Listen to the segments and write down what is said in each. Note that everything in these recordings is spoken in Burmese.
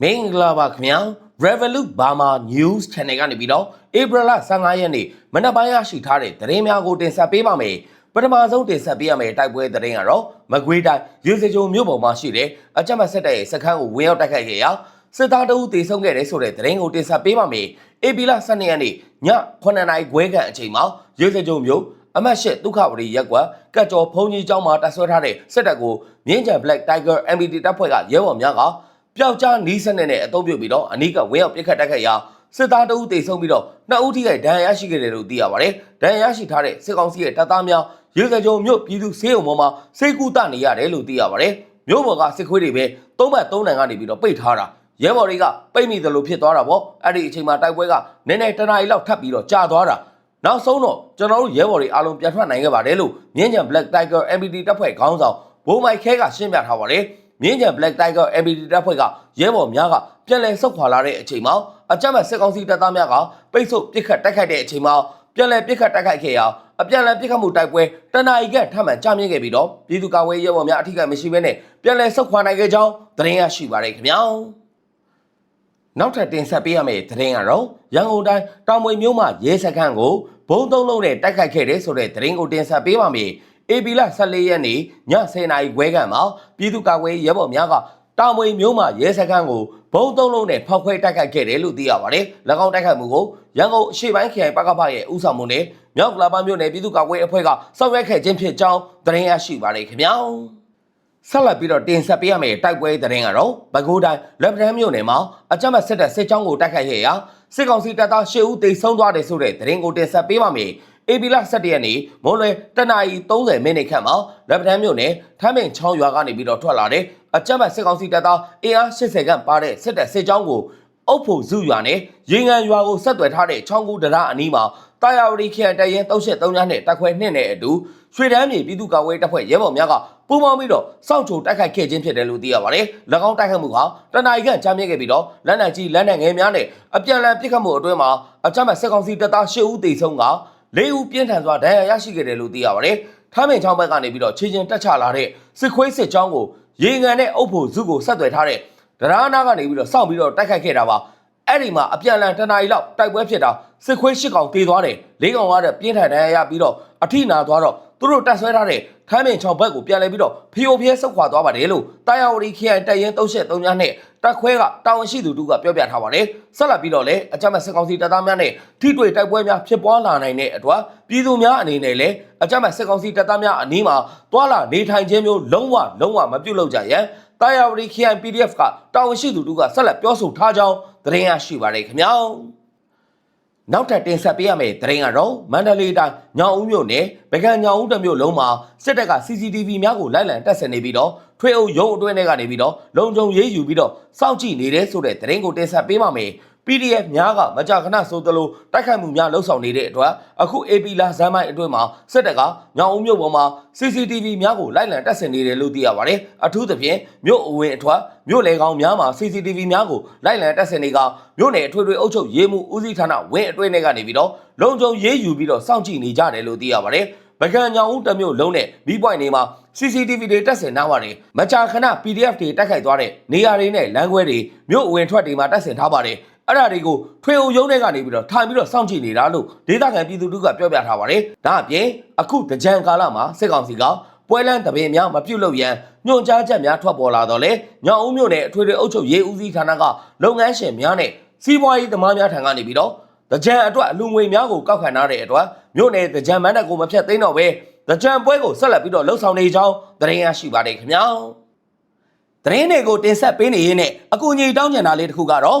မင်္ဂလာပါခင်ဗျာ Revolut Burma News Channel ကနေပြီးတော့ဧပြီလ15ရက်နေ့မနက်ပိုင်းရရှိထားတဲ့သတင်းများကိုတင်ဆက်ပေးပါမယ်ပထမဆုံးတင်ဆက်ပေးရမယ့်တိုက်ပွဲသတင်းကတော့မကွေးတိုင်းရေစကြုံမြို့ပေါ်မှာရှိတဲ့အကြမ်းဖက်စစ်တပ်ရဲ့စခန်းကိုဝင်ရောက်တိုက်ခိုက်ခဲ့ရာစစ်သားတအုပ်တေဆုံးခဲ့တဲ့ဆိုတဲ့သတင်းကိုတင်ဆက်ပေးပါမယ်ဧပြီလ12ရက်နေ့ည9နာရီခွဲခန့်အချိန်မှာရေစကြုံမြို့အမတ်ရှစ်ဒုက္ခဝရီရက်ကွက်ကတ်ကျော်ဖုန်ကြီးကျောင်းမှာတပ်ဆွဲထားတဲ့စစ်တပ်ကိုမြင်းကြံ Black Tiger MBT တပ်ဖွဲ့ကရဲဘော်များက ပျောက်ကြားနီးစနစ်နဲ့အသုံးပြုပြီးတော့အနီးကဝင်းအောင်ပြစ်ခတ်တက်ခဲ့ရာစစ်သားတအုပ်တေဆုံးပြီးတော့နှစ်ဦးထိခိုက်ဒဏ်ရာရရှိခဲ့တယ်လို့သိရပါတယ်။ဒဏ်ရာရရှိထားတဲ့စစ်ကောင်စီရဲ့တပ်သားများရေစကြုံမြို့ပြည်သူစေးုံပေါ်မှာစိတ်ကူးတနေရတယ်လို့သိရပါတယ်။မြို့ပေါ်ကစစ်ခွေးတွေပဲသုံးဘက်သုံးနံကနေပြီးတော့ပိတ်ထားတာရဲဘော်တွေကပိတ်မိသလိုဖြစ်သွားတာပေါ့။အဲ့ဒီအချိန်မှာတိုက်ပွဲကနည်းနည်းတနားရီလောက်ထပ်ပြီးတော့ကြာသွားတာ။နောက်ဆုံးတော့ကျွန်တော်တို့ရဲဘော်တွေအားလုံးပြန်ထွက်နိုင်ခဲ့ပါတယ်လို့မြင်းကြံ Black Tiger MBT တပ်ဖွဲ့ခေါင်းဆောင်ဘိုးမိုက်ခဲကရှင်းပြထားပါတယ်။ မြင်းကြံ Black Tiger MBD တပ်ဖွဲ့ကရဲဘော်များကပြန်လည်ဆုတ်ခွာလာတဲ့အချိန်မှာအကြမ်းဖက်စစ်ကောင်စီတပ်သားများကပိတ်ဆို့ပစ်ခတ်တိုက်ခိုက်တဲ့အချိန်မှာပြန်လည်ပစ်ခတ်တိုက်ခိုက်ခဲ့ရာအပြန်လည်ပစ်ခတ်မှုတိုက်ပွဲတနအီကထပ်မံကြာမြင့်ခဲ့ပြီးတော့ပြည်သူ့ကာကွယ်ရေးရဲဘော်များအထူးကမရှိဘဲနဲ့ပြန်လည်ဆုတ်ခွာနိုင်ခဲ့ကြောင်းသတင်းရရှိပါရခင်ဗျာနောက်ထပ်တင်ဆက်ပေးရမယ့်သတင်းကတော့ရန်ကုန်တိုင်းတောင်မွေမြို့မှာရဲစခန်းကိုဘုံသုံးလုံးနဲ့တိုက်ခိုက်ခဲ့တဲ့ဆိုတဲ့သတင်းကိုတင်ဆက်ပေးပါမယ်။ AB လ14ရက်နေ့ည10:00နာရီခွဲခန့်မှာပြည်သူ့ကာကွယ်ရေးရဲဘော်များကတောင်မွေမြို့မှာရဲစခန်းကိုဘုံသုံးလုံးနဲ့ဖောက်ခွဲတိုက်ခိုက်ခဲ့တယ်လို့သိရပါတယ်။၎င်းတိုက်ခိုက်မှုကိုရန်ကုန်အရှေ့ပိုင်းခရိုင်ပကဖရဲ့ဦးဆောင်မှုနဲ့မြောက်ကလာပမြို့နယ်ပြည်သူ့ကာကွယ်ရေးအဖွဲ့ကဆောင်ရွက်ခဲ့ခြင်းဖြစ်ကြောင်းသတင်းရရှိပါတယ်ခင်ဗျာ။ဆက်လက်ပြီးတော့တင်ဆက်ပေးရမယ့်တိုက်ပွဲသတင်းကတော့ဘကိုးတိုင်းလက်ပတန်းမြို့နယ်မှာအကြမ်းဖက်စစ်တပ်စစ်ကြောင်းကိုတိုက်ခိုက်ခဲ့ရာစစ်ကောင်စီတပ်သား၈ဦးသေဆုံးသွားတယ်ဆိုတဲ့သတင်းကိုတင်ဆက်ပေးပါမယ်။ AB လ17ရက်နေ့မွန်လွယ်တနအီ30မိနစ်ခန့်မှာလက်ပတန်းမြို့နယ်ထမ်းပင်ချောင်းရွာကနေပြီးတော့ထွက်လာတဲ့အကြမ်းဖက်စစ်ကောင်စီတပ်သားအင်အား80ခန့်ပါတဲ့စစ်တပ်စစ်ကြောင်းကိုအုပ်ဖို့စုရွာနဲ့ရေငန်ရွာကိုဆက်သွယ်ထားတဲ့ချောင်းကူဒရာအနီးမှာတာယာဝတီခရိုင်တရင်373ညနဲ့တက်ခွဲ2နဲ့အတူရွှေတန်းမြေပြည်သူ့ကာကွယ်တပ်ဖွဲ့ရဲဘော်များကပူးပေါင်းပြီးတော့စောင့်ချိုတိုက်ခိုက်ခဲ့ခြင်းဖြစ်တယ်လို့သိရပါတယ်။၎င်းတိုက်ခိုက်မှုဟာတနအီကကြာမြင့်ခဲ့ပြီးတော့လက်နက်ကြီးလက်နက်ငယ်များနဲ့အပြန်အလှန်ပစ်ခတ်မှုအတွင်းမှာအကြမ်းဖက်စစ်ကောင်စီတပ်သား10ဦးသေဆုံးက ၄ဦးပြင်းထန်စွာဒဏ်ရာရရှိခဲ့တယ်လို့သိရပါတယ်။ထမ်းပင်ချောင်းဘက်ကနေပြီးတော့ခြေချင်းတက်ချလာတဲ့စစ်ခွေးစစ်ကြောင်းကိုရေငန်နဲ့အုပ်ဖို့စုကိုဆက်သွယ်ထားတဲ့ဒရာနာကနေပြီးတော့စောင့်ပြီးတော့တိုက်ခိုက်ခဲ့တာပါ။အဲ့ဒီမှာအပြန်အလှန်တနားရီလောက်တိုက်ပွဲဖြစ်တာစစ်ခွေးရှစ်ကောင်တေးသွားတယ်လေးကောင်ကတော့ပြင်းထန်ဒဏ်ရာရပြီးတော့အထိနာသွားတော့ သူတို့တက်ဆွဲထားတဲ့ထမ်းပင်ချောင်းဘက်ကိုပြန်လဲပြီးတော့ဖီယိုဖျဲဆုတ်ခွာသွားပါတယ်လို့တာယာဝတီခရိုင်တရင်373များနဲ့တက်ခွဲကတာဝန်ရှိသူတို့ကပြောပြထားပါတယ်ဆက်လက်ပြီးတော့လည်းအကြမ်းဖက်စစ်ကောင်စီတပ်သားများနဲ့ထိတွေ့တိုက်ပွဲများဖြစ်ပွားလာနိုင်တဲ့အတွက်ပြည်သူများအနေနဲ့လည်းအကြမ်းဖက်စစ်ကောင်စီတပ်သားများအနီးမှာတွာလာနေထိုင်ခြင်းမျိုးလုံးဝလုံးဝမပြုတ်လို့ကြရန်တာယာဝတီခရိုင် PDF ကတာဝန်ရှိသူတို့ကဆက်လက်ပြောဆိုထားကြောင်းသတင်းရရှိပါတယ်ခင်ဗျာ နောက်ထပ်တင်ဆက်ပေးရမယ့်သတင်းကတော့မန္တလေးတိုင်းညောင်ဦးမြို့နယ်ဗကံညောင်ဦးတစ်မြို့လုံးမှာစစ်တပ်က CCTV များကိုလိုက်လံတက်ဆင်နေပြီးတော့ထွေအုပ်ရုံးအတွင်းထဲကနေပြီးတော့လုံခြုံရေးယူပြီးတော့စောင့်ကြည့်နေတဲ့ဆိုတဲ့သတင်းကိုတင်ဆက်ပေးပါမယ် PDF များကမကြာခဏဆိုသလိုတိုက်ခိုက်မှုများလှုပ်ဆောင်နေတဲ့အတွက်အခု AP လာဇမ်းမိုင်းအတွင်းမှာစစ်တပ်ကညောင်ဦးမြို့ပေါ်မှာ CCTV များကိုလိုက်လံတက်ဆင်နေတယ်လို့သိရပါတယ်အထူးသဖြင့်မြို့အဝင်အထွက်မြို့လေကောင်များမှာ CCTV များကိုလိုက်လံတက်ဆင်နေကမြို့နယ်အထွေထွေအုပ်ချုပ်ရေးမှုဦးစီးဌာနဝင်းအတွင်းထဲကနေပြီးတော့လုံခြုံရေးယူပြီးတော့စောင့်ကြည့်နေကြတယ်လို့သိရပါတယ်ပကံညောင်ဦးတစ်မျိုးလုံးနဲ့ဘီပွိုင်တွေမှာ CCTV တွေတက်ဆင်ထားပါတယ်မကြာခဏ PDF တွေတက်ခိုက်သွားတဲ့နေရာတွေနဲ့လမ်းခွဲတွေမြို့အဝင်ထွက်တွေမှာတက်ဆင်ထားပါတယ် အဲ့ဒါတွေကိုထွေအုပ်ရုံးတွေကနေပြီးတော့ထိုင်ပြီးတော့စောင့်ကြည့်နေတာလို့ဒေသခံပြည်သူတို့ကပြောပြထားပါတယ်ဒါအပြင်အခုတကြံကာလမှာစစ်ကောင်စီကပွဲလန်းတပင်များမပြုတ်လို့ရန်ညွှန်ကြားချက်များထွက်ပေါ်လာတော့လေညောင်ဦးမြို့နယ်အထွေထွေအုပ်ချုပ်ရေးဦးစီးဌာနကလုပ်ငန်းရှင်များနဲ့စီးပွားရေးသမားများထံကနေပြီးတော့တကြံအတွက်အလူငွေများကိုကောက်ခံထားတဲ့အတွက်မြို့နယ်တကြံမန်းတက်ကိုမဖြတ်သိမ်းတော့ပဲတကြံပွဲကိုဆက်လက်ပြီးတော့လှုပ်ဆောင်နေကြောင်းသတင်းရရှိပါတယ်ခင်ဗျာသတင်းတွေကိုတင်ဆက်ပေးနေရင်းနဲ့အကူအညီတောင်းကျင်တာလေးတစ်ခုကတော့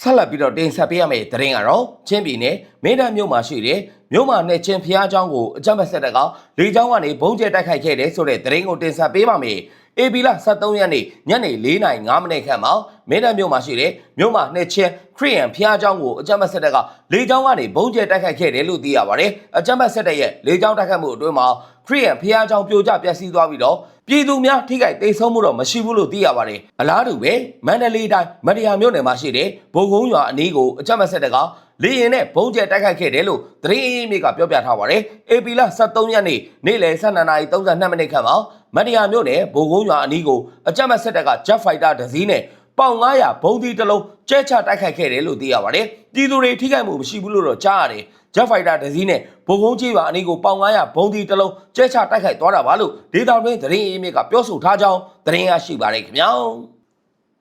ဆက်လက်ပြီးတော့တင်ဆက်ပေးရမယ့်သတင်းကတော့ချင်းပြည်နယ်မင်းတပ်မြို့မှာရှိတဲ့မြို့မှာနဲ့ချင်းဖျားเจ้าကိုအကြမ်းဖက်ဆက်တပ်ကလေเจ้าကနေဘုံကျဲတိုက်ခိုက်ခဲ့တယ်ဆိုတဲ့သတင်းကိုတင်ဆက်ပေးပါမယ် အေပီလာ23ရက်နေ့ညနေ4:05မိနစ်ခန့်မှာမင်းတပ်မြို့မှာရှိတဲ့မြို့မှာနှစ်ချင်းခရီးယန်ဖျားเจ้าကိုအကြမ်းဖက်စစ်တပ်ကလေကြောင်းကနေဘုံကျဲတိုက်ခိုက်ခဲ့တယ်လို့သိရပါတယ်အကြမ်းဖက်စစ်တပ်ရဲ့လေကြောင်းတိုက်ခိုက်မှုအတွင်းမှာခရီးယန်ဖျားเจ้าပြိုကျပျက်စီးသွားပြီးတော့ပြည်သူများထိခိုက်ဒေဆုံးမှုတော့မရှိဘူးလို့သိရပါတယ်အလားတူပဲမန္တလေးတိုင်းမတရာမြို့နယ်မှာရှိတဲ့ဘုံကုန်းရွာအနီးကိုအကြမ်းဖက်စစ်တပ်ကလေရင်နဲ့ဘုံကျဲတိုက်ခိုက်ခဲ့တယ်လို့သတင်းအင်းမြေကပြောပြထားပါတယ်အေပီလာ23ရက်နေ့နေ့လယ်12:32မိနစ်ခန့်မှာ မတရာမြို့နယ်ဘုံကုန်းရွာအနီးကိုအကြမ်းဖက်စစ်တပ်က Jet Fighter တစ်စီးနဲ့ပေါင်900ဘုံသီးတစ်လုံးကျဲချတိုက်ခိုက်ခဲ့တယ်လို့သိရပါတယ်ပြည်သူတွေထိခိုက်မှုမရှိဘူးလို့တော့ကြားရတယ် Jet Fighter တစ်စီးနဲ့ဘုံကုန်းကြီးပါအနီးကိုပေါင်900ဘုံသီးတစ်လုံးကျဲချတိုက်ခိုက်သွားတာပါလို့ဒေတာတွင်းသတင်းအင်းမြေကပြောဆိုထားကြောင်းသတင်းရရှိပါတယ်ခင်ဗျာ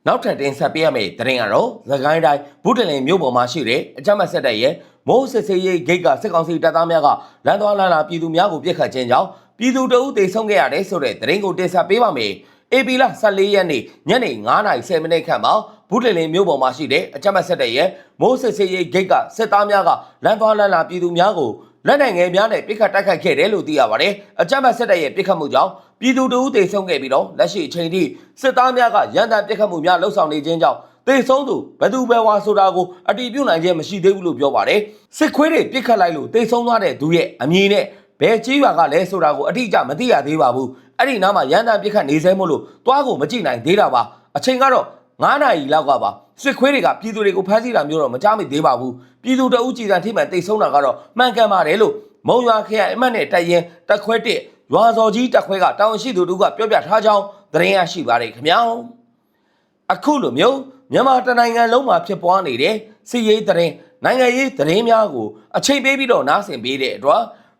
နောက်ထပ်တင်ဆက်ပေးရမယ့်သတင်းကတော့သခိုင်းတိုင်းဘုဒ္ဓလင်မြို့ပေါ်မှာရှိတဲ့အကြမ်းဖက်ဆက်တပ်ရဲ့မိုးစစ်စေးရေးဂိတ်ကစစ်ကောင်စီတပ်သားများကလမ်းသွားလမ်းလာပြည်သူများကိုပြစ်ခတ်ခြင်းကြောင့် ပြည်သူတအုပ်တေဆုံးခဲ့ရတယ်ဆိုတဲ့သတင်းကိုတင်ဆက်ပေးပါမယ်။ AP လ14ရက်နေ့ညနေ9:10မိနစ်ခန့်မှာဘုဒ္ဓလင်မြို့ပေါ်မှာရှိတဲ့အကြမ်းဖက်ဆက်တပ်ရဲ့မိုးစစ်စေးရေးဂိတ်ကစစ်သားများကလမ်းသွားလမ်းလာပြည်သူများကိုလက်နိုင်ငယ်များနဲ့ပြစ်ခတ်တိုက်ခိုက်ခဲ့တယ်လို့သိရပါတယ်။အကြမ်းဖက်စစ်တပ်ရဲ့ပြစ်ခတ်မှုကြောင့်ပြည်သူတအုပ်တေဆုံးခဲ့ပြီးတော့လက်ရှိအချိန်ထိစစ်သားများကရန်တမ်းပြစ်ခတ်မှုများလှုပ်ဆောင်နေခြင်းကြောင့်တေဆုံးသူဘယ်သူပဲဝါဆိုတာကိုအတီးပြုတ်နိုင်ခြင်းမရှိသေးဘူးလို့ပြောပါတယ်။စစ်ခွေးတွေပြစ်ခတ်လိုက်လို့တေဆုံးသွားတဲ့သူရဲ့အမည်နဲ့ ဘယ်ကြီးရွာကလဲဆိုတာကိုအတိအကျမသိရသေးပါဘူး။အဲ့ဒီနားမှာရန်တမ်းပြစ်ခတ်နေစဲမို့လို့တွားကိုမကြည့်နိုင်သေးတာပါ။အချိန်ကတော့9နာရီလောက်ကပါစစ်ခွေးတွေကပြည်သူတွေကိုဖမ်းဆီးတာမျိုးတော့မကြားမိသေးပါဘူးပြည်သူတအုပ်ကြည်စံထိမှန်တိတ်ဆုံးတာကတော့မှန်ကန်ပါတယ်လို့မုံရွာခရိုင်အမတ်နဲ့တိုက်ရင်တက်ခွဲတစ်ရွာစော်ကြီးတက်ခွဲကတောင်ရှိသူတို့ကပြောပြထားကြောင်းသတင်းရရှိပါတယ်ခင်ဗျာအခုလိုမျိုးမြန်မာတနိုင်ငံလုံးမှာဖြစ်ပွားနေတဲ့စီးရေးသတင်းနိုင်ငံရေးသတင်းများကိုအချိန်ပေးပြီးတော့နားဆင်ပေးတဲ့အတွက်